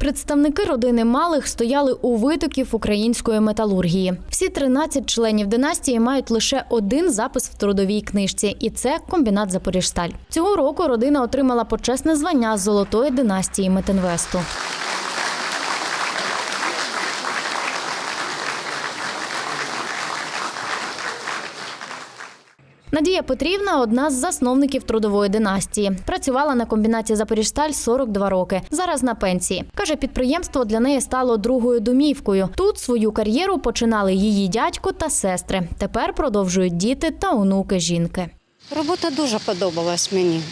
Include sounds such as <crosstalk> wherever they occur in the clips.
Представники родини малих стояли у витоків української металургії. Всі 13 членів династії мають лише один запис в трудовій книжці, і це комбінат Запоріжсталь. Цього року родина отримала почесне звання золотої династії Метинвесту. Надія Петрівна одна з засновників трудової династії. Працювала на комбінаті Запоріжсталь 42 роки. Зараз на пенсії. Каже, підприємство для неї стало другою домівкою. Тут свою кар'єру починали її дядько та сестри. Тепер продовжують діти та онуки жінки. Робота дуже подобалась мені.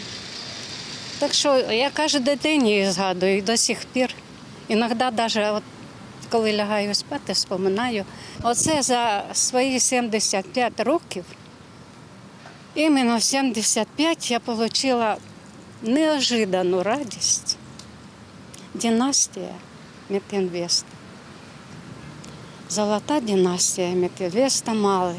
Так що я кожен дитині згадую до сих пір. Іноді навіть коли лягаю спати, вспоминаю. Оце за свої 75 років, іменно в 75 я отримала неожидану радість. Династія Метинвест. Золота династія Метинвеста малих.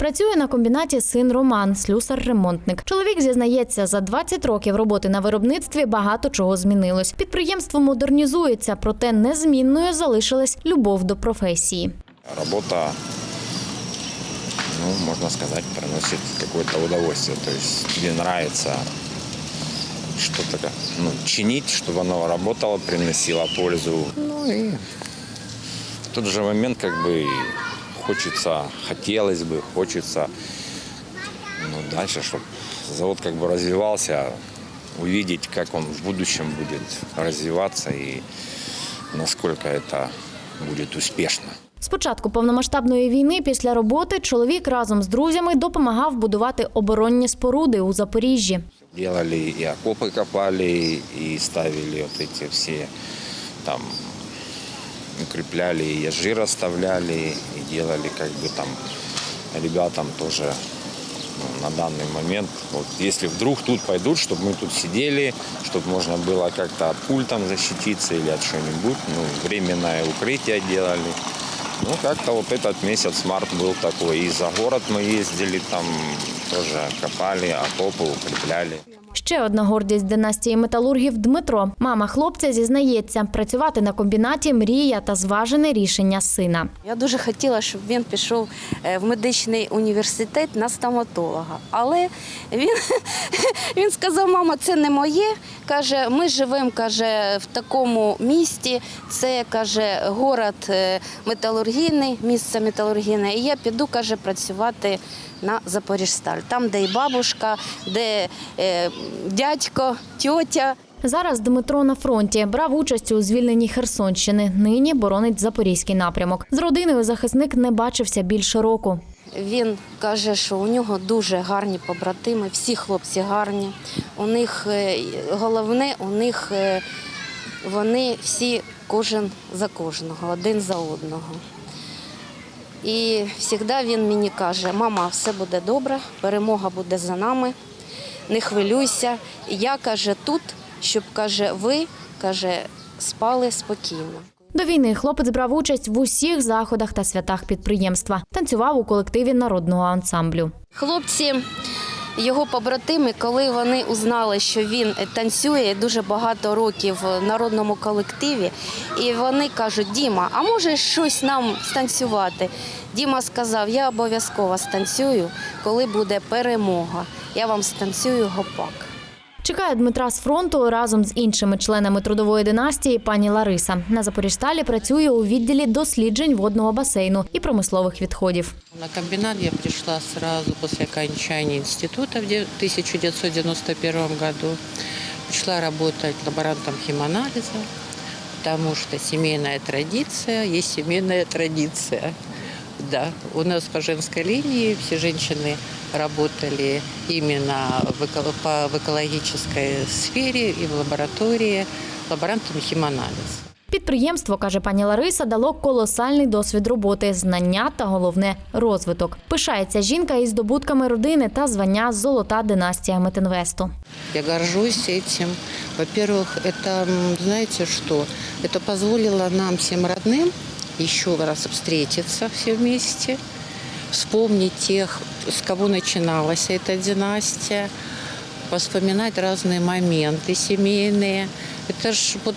Працює на комбінаті син Роман, слюсар-ремонтник. Чоловік зізнається, за 20 років роботи на виробництві багато чого змінилось. Підприємство модернізується, проте незмінною залишилась любов до професії. Работа, ну, можно сказать, приносит какое-то удовольствие. То есть тебе нравится что-то ну, чинить, чтобы оно работало, приносило пользу. Ну и в тот же момент как бы хочется, хотелось бы, хочется ну, дальше, чтобы завод как бы развивался, увидеть, как он в будущем будет развиваться и насколько это будет успешно. З початку повномасштабної війни після роботи чоловік разом з друзями допомагав будувати оборонні споруди у Запоріжжі. Делали и окопы копали, и ставили вот эти все там укрепляли, и ежи расставляли, и делали как бы там ребятам тоже ну, на данный момент. Вот если вдруг тут пойдут, чтобы мы тут сидели, чтобы можно было как-то от пуль там защититься или от чего-нибудь, ну, временное укрытие делали. Ну, как-то вот этот месяц март был такой. И за город мы ездили, там тоже копали, окопы укрепляли. Ще одна гордість династії металургів Дмитро. Мама хлопця зізнається, працювати на комбінаті мрія та зважене рішення сина. Я дуже хотіла, щоб він пішов е, в медичний університет на стоматолога. Але він, <laughs> він сказав: мама, це не моє. Каже, ми живемо каже, в такому місті. Це каже город е, металургійний, місце металургійне. І я піду каже, працювати на Запоріжсталь. Там, де і бабушка, де е, дядько, тьотя. Зараз Дмитро на фронті брав участь у звільненні Херсонщини. Нині боронить запорізький напрямок. З родиною захисник не бачився більше року. Він каже, що у нього дуже гарні побратими, всі хлопці гарні. У них е, головне, у них е, вони всі кожен за кожного, один за одного. І завжди він мені каже: мама, все буде добре, перемога буде за нами, не хвилюйся. Я каже тут, щоб каже, ви каже, спали спокійно. До війни хлопець брав участь в усіх заходах та святах підприємства. Танцював у колективі народного ансамблю. Хлопці, його побратими, коли вони узнали, що він танцює дуже багато років в народному колективі, і вони кажуть: Діма, а може щось нам станцювати? Діма сказав: Я обов'язково станцюю, коли буде перемога. Я вам станцюю гопак. Чекає Дмитра з фронту разом з іншими членами трудової династії пані Лариса. На Запоріжсталі працює у відділі досліджень водного басейну і промислових відходів. На комбинат я пришла сразу после окончания института в де- 1991 году. Пришла работать лаборантом химанализа, потому что семейная традиция есть семейная традиция. Да, у нас по женской линии все женщины работали именно в эко- по, в экологической сфере и в лаборатории лаборантами химанализа. Підприємство, каже пані Лариса, дало колосальний досвід роботи, знання та головне розвиток. Пишається жінка із здобутками родини та звання Золота династія Метинвесту. Я горжусь этим. Во-первых, это, м, знаете что, это позволило нам всем родным еще раз встретиться все вместе, вспомнить тех, с кого начиналась эта династия, вспоминать разные моменты семейные. Это ж вот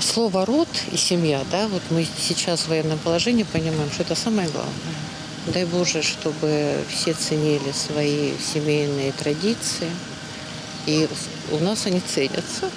слово «род» и «семья», да, вот мы сейчас в военном положении понимаем, что это самое главное. Дай Боже, чтобы все ценили свои семейные традиции. И у нас они ценятся.